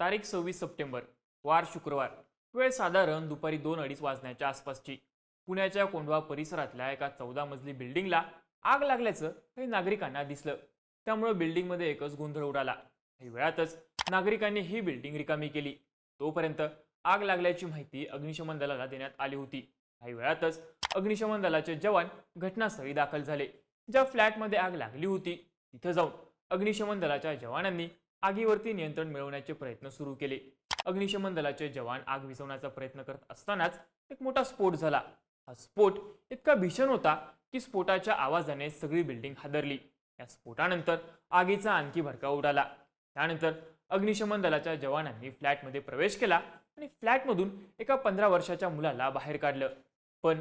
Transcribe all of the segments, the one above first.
तारीख सव्वीस सप्टेंबर वार शुक्रवार. वेळ साधारण दुपारी दोन अडीच वाजण्याच्या आसपासची. पुण्याच्या कोंढवा परिसरातल्या एका चौदा मजली बिल्डिंगला आग लागल्याचं काही नागरिकांना दिसलं. त्यामुळे बिल्डिंगमध्ये एकच गोंधळ उडाला. काही वेळातच नागरिकांनी ही बिल्डिंग रिकामी केली. तोपर्यंत आग लागल्याची माहिती अग्निशमन दलाला देण्यात आली होती. काही वेळातच अग्निशमन दलाचे जवान घटनास्थळी दाखल झाले. ज्या फ्लॅटमध्ये आग लागली होती तिथं जाऊन अग्निशमन दलाच्या जवानांनी आगीवरती नियंत्रण मिळवण्याचे प्रयत्न सुरू केले. अग्निशमन दलाचे जवान आग विझवण्याचा प्रयत्न करत असतानाच एक मोठा स्फोट झाला. हा स्फोट इतका भीषण होता की स्फोटाच्या आवाजाने सगळी बिल्डिंग हादरली. या स्फोटानंतर आगीचा आणखी भडका उडाला. त्यानंतर अग्निशमन दलाच्या जवानांनी फ्लॅटमध्ये प्रवेश केला आणि फ्लॅटमधून एका पंधरा वर्षाच्या मुलाला बाहेर काढलं. पण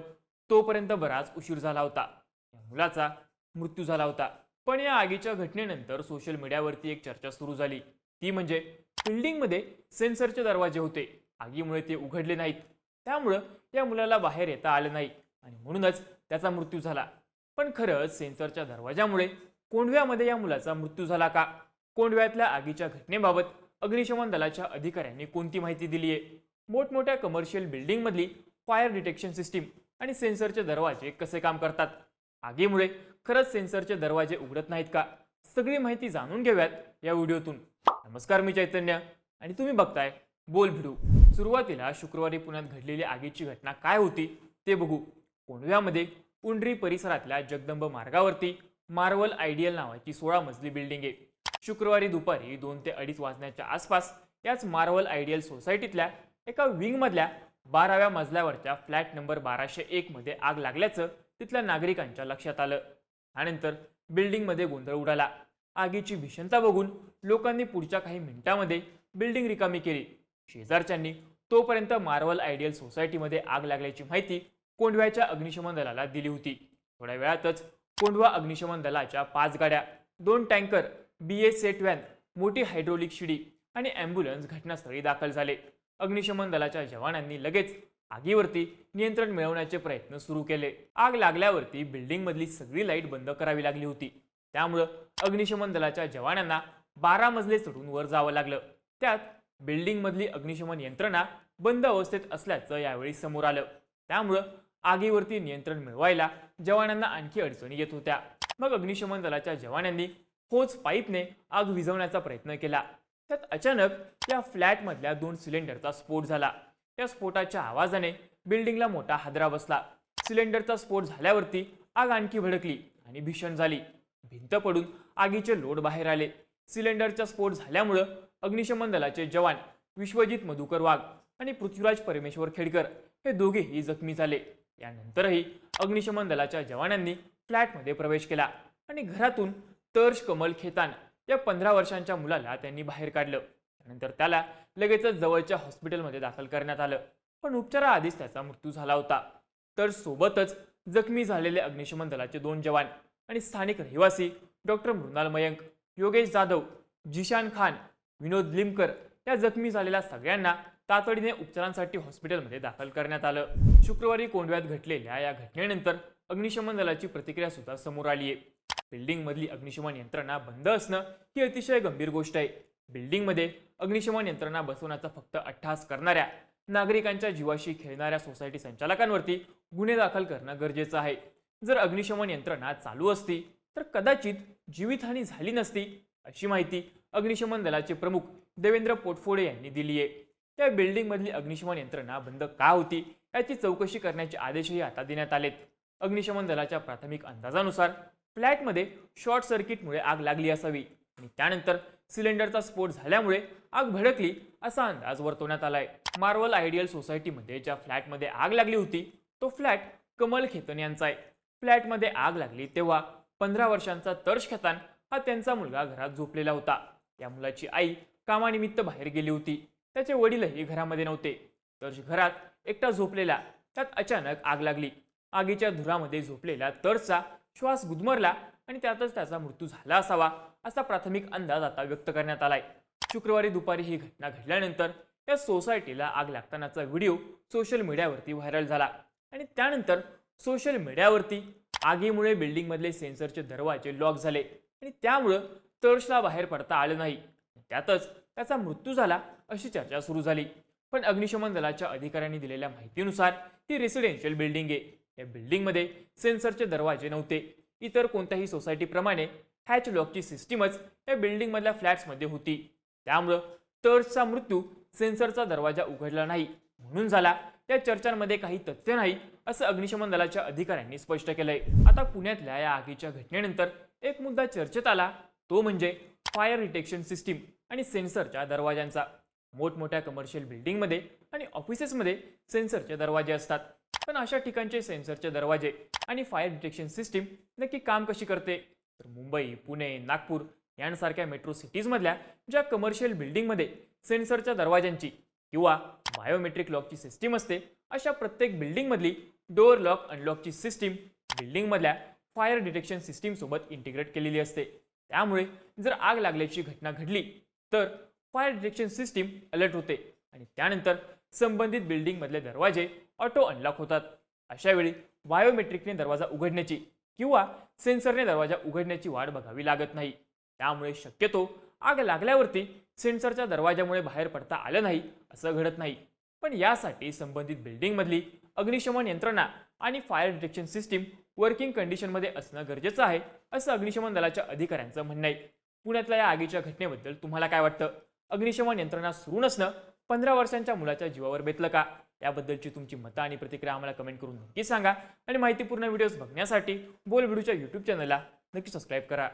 तोपर्यंत बराच उशीर झाला होता. या मुलाचा मृत्यू झाला होता. पण या आगीच्या घटनेनंतर सोशल मीडियावरती एक चर्चा सुरू झाली. ती म्हणजे बिल्डिंगमध्ये सेन्सरचे दरवाजे होते. आगीमुळे ते उघडले नाहीत. त्यामुळं या मुलाला बाहेर येता आलं नाही आणि म्हणूनच त्याचा मृत्यू झाला. पण खरंच सेन्सरच्या दरवाजामुळे कोंडव्यामध्ये या मुलाचा मृत्यू झाला का? कोंडव्यातल्या आगीच्या घटनेबाबत अग्निशमन दलाच्या अधिकाऱ्यांनी कोणती माहिती दिली आहे मोठमोठ्या कमर्शियल बिल्डिंगमधली फायर डिटेक्शन सिस्टीम आणि सेन्सरचे दरवाजे कसे काम करतात? आगीमुळे खरंच सेन्सरचे दरवाजे उघडत नाहीत का? सगळी माहिती जाणून घेऊयात या व्हिडिओतून. नमस्कार मी चैतन्य आणि तुम्ही बघताय बोल भिडू. सुरुवातीला शुक्रवारी पुण्यात घडलेली आगीची घटना काय होती ते बघू. कोंढव्यामध्ये पुंडरी परिसरातल्या जगदंब मार्गावरती मार्वल आयडियल नावाची सोळा मजली बिल्डिंग आहे. शुक्रवारी दुपारी दोन ते अडीच वाजण्याच्या आसपास याच मार्वल आयडियल सोसायटीतल्या एका विंगमधल्या बाराव्या मजल्यावरच्या फ्लॅट नंबर बाराशे एकमध्ये आग लागल्याचं तिथल्या नागरिकांच्या लक्षात आलं. त्यानंतर बिल्डिंगमध्ये गोंधळ उडाला. आगीची भीषणता बघून लोकांनी पुढच्या काही मिनिटांमध्ये बिल्डिंग रिकामी केली. शेजारच्यांनी तोपर्यंत मार्वल आयडियल सोसायटीमध्ये आग लागल्याची माहिती कोंढव्याच्या अग्निशमन दलाला दिली होती. थोड्या वेळातच कोंढवा अग्निशमन दलाच्या पाच गाड्या दोन tanker B S set van मोठी हायड्रोलिक शिडी आणि ॲम्ब्युलन्स घटनास्थळी दाखल झाले. अग्निशमन दलाच्या जवानांनी लगेच आगीवरती नियंत्रण मिळवण्याचे प्रयत्न सुरू केले. आग लागल्यावरती बिल्डिंगमधली सगळी लाइट बंद करावी लागली होती. त्यामुळं अग्निशमन दलाच्या जवानांना बारा मजले चढून वर जावं लागलं. त्यात बिल्डिंगमधली अग्निशमन यंत्रणा बंद अवस्थेत असल्याचं यावेळी समोर आलं. त्यामुळं आगीवरती नियंत्रण मिळवायला जवानांना आणखी अडचणी येत होत्या. मग अग्निशमन दलाच्या जवानांनी होच पाईपने आग विझवण्याचा प्रयत्न केला. त्यात अचानक या फ्लॅटमधल्या दोन सिलेंडरचा स्फोट झाला. या स्फोटाच्या आवाजाने बिल्डिंगला मोठा हादरा बसला. सिलेंडरचा स्फोट झाल्यावरती आग आणखी भडकली आणि भीषण झाली. भिंत पडून आगीचे लोड बाहेर आले. सिलेंडरचा स्फोट झाल्यामुळं अग्निशमन दलाचे जवान विश्वजित मधुकर वाघ आणि पृथ्वीराज परमेश्वर खेडकर हे दोघेही जखमी झाले. यानंतरही अग्निशमन दलाच्या जवानांनी फ्लॅटमध्ये प्रवेश केला आणि घरातून तर्श कमल खेतान या पंधरा वर्षांच्या मुलाला त्यांनी बाहेर काढलं. त्यानंतर त्याला लगेचच जवळच्या हॉस्पिटलमध्ये दाखल करण्यात आलं. पण उपचाराआधीच त्याचा मृत्यू झाला होता. तर सोबतच जखमी झालेले अग्निशमन दलाचे दोन जवान आणि स्थानिक रहिवासी डॉक्टर मृणाल मयंक योगेश जाधव जिशान खान विनोद लिमकर या जखमी झालेल्या सगळ्यांना तातडीने उपचारांसाठी हॉस्पिटलमध्ये दाखल करण्यात आलं. शुक्रवारी कोंडव्यात घडलेल्या या घटनेनंतर अग्निशमन दलाची प्रतिक्रिया सुद्धा समोर आली आहे बिल्डिंगमधली अग्निशमन यंत्रणा बंद असणं ही अतिशय गंभीर गोष्ट आहे. बिल्डिंगमध्ये अग्निशमन यंत्रणा बसवण्याचा फक्त अट्टहास करणाऱ्या नागरिकांच्या जीवाशी खेळणाऱ्या सोसायटी संचालकांवरती गुन्हे दाखल करणं गरजेचं आहे. जर अग्निशमन यंत्रणा चालू असती तर कदाचित जीवितहानी झाली नसती अशी माहिती अग्निशमन दलाचे प्रमुख देवेंद्र पोटफोडे यांनी दिली आहे. त्या बिल्डिंगमधली अग्निशमन यंत्रणा बंद का होती याची चौकशी करण्याचे आदेशही आता देण्यात आलेत. अग्निशमन दलाच्या प्राथमिक अंदाजानुसार फ्लॅटमध्ये शॉर्ट सर्किटमुळे आग लागली असावी. आणि त्यानंतर सिलेंडरचा स्फोट झाल्यामुळे आग भडकली असा अंदाज वर्तवण्यात आलाय. मार्वल आयडियल सोसायटीमध्ये ज्या फ्लॅटमध्ये आग लागली होती तो फ्लॅट कमल खेतन यांचा आहे. फ्लॅटमध्ये आग लागली तेव्हा पंधरा वर्षांचा तर्श खेतान हा त्यांचा मुलगा घरात झोपलेला होता. या मुलाची आई कामानिमित्त बाहेर गेली होती. त्याचे वडीलही घरामध्ये नव्हते. तर्श घरात एकटा झोपलेला त्यात अचानक आग लागली. आगीच्या धुरामध्ये झोपलेल्या तर्सचा श्वास गुदमरला आणि त्यातच त्याचा मृत्यू झाला असावा असा प्राथमिक अंदाज आता व्यक्त करण्यात आलाय. शुक्रवारी दुपारी ही घटना घडल्यानंतर त्या सोसायटीला आग लागतानाचा व्हिडिओ सोशल मीडियावरती व्हायरल झाला. आणि त्यानंतर सोशल मीडियावरती आगीमुळे बिल्डिंगमधले सेन्सरचे दरवाजे लॉक झाले आणि त्यामुळं तळशला बाहेर पडता आलं नाही. त्यातच त्याचा मृत्यू झाला अशी चर्चा सुरू झाली. पण अग्निशमन दलाच्या अधिकाऱ्यांनी दिलेल्या माहितीनुसार ही रेसिडेन्शियल बिल्डिंग आहे. या बिल्डिंगमध्ये सेन्सरचे दरवाजे नव्हते. इतर कोणत्याही सोसायटीप्रमाणे हॅच लॉकची सिस्टीमच या बिल्डिंगमधल्या फ्लॅट्समध्ये होती. त्यामुळं टर्चचा मृत्यू सेन्सरचा दरवाजा उघडला नाही. म्हणून झाला या चर्चांमध्ये काही तथ्य नाही असं अग्निशमन दलाच्या अधिकाऱ्यांनी स्पष्ट केलंय. आता पुण्यातल्या या आगीच्या घटनेनंतर एक मुद्दा चर्चेत आला तो म्हणजे फायर डिटेक्शन सिस्टीम आणि सेन्सरच्या दरवाजांचा मोठमोठ्या कमर्शियल बिल्डिंगमध्ये आणि ऑफिसेसमध्ये सेन्सरचे दरवाजे असतात. पण अशा ठिकाणचे सेन्सरचे दरवाजे आणि फायर डिटेक्शन सिस्टीम नक्की काम कशी करते? तर मुंबई पुणे नागपूर यांसारख्या मेट्रो सिटीजमधल्या ज्या कमर्शियल बिल्डिंगमध्ये सेन्सरच्या दरवाजांची किंवा बायोमेट्रिक लॉकची सिस्टीम असते अशा प्रत्येक बिल्डिंगमधली डोअर लॉक अनलॉकची सिस्टीम बिल्डिंगमधल्या फायर डिटेक्शन सिस्टीमसोबत इंटिग्रेट केलेली असते. त्यामुळे जर आग लागल्याची घटना घडली तर फायर डिटेक्शन सिस्टीम अलर्ट होते आणि त्यानंतर संबंधित बिल्डिंगमधले दरवाजे ऑटो अनलॉक होतात. अशावेळी बायोमेट्रिकने दरवाजा उघडण्याची किंवा सेन्सरने दरवाजा उघडण्याची वाट बघावी लागत नाही. त्यामुळे शक्यतो आग लागल्यावरती सेन्सरच्या दरवाजामुळे बाहेर पडता आलं नाही असं घडत नाही. पण यासाठी संबंधित बिल्डिंगमधली अग्निशमन यंत्रणा आणि फायर डिटेक्शन सिस्टीम वर्किंग कंडिशनमध्ये असणं गरजेचं आहे असं अग्निशमन दलाच्या अधिकाऱ्यांचं म्हणणं आहे. पुण्यातल्या या आगीच्या घटनेबद्दल तुम्हाला काय वाटतं? अग्निशमन यंत्रणा सुरू नसणं पंधरा वर्षांच्या मुलाच्या जीवावर बेतलं का? याबद्दलची तुमची मतं आणि प्रतिक्रिया आम्हाला कमेंट करून नक्की सांगा. आणि माहितीपूर्ण व्हिडिओज बघण्यासाठी बोल व्हिडिओच्या यूट्यूब चॅनलला नक्की सबस्क्राईब करा.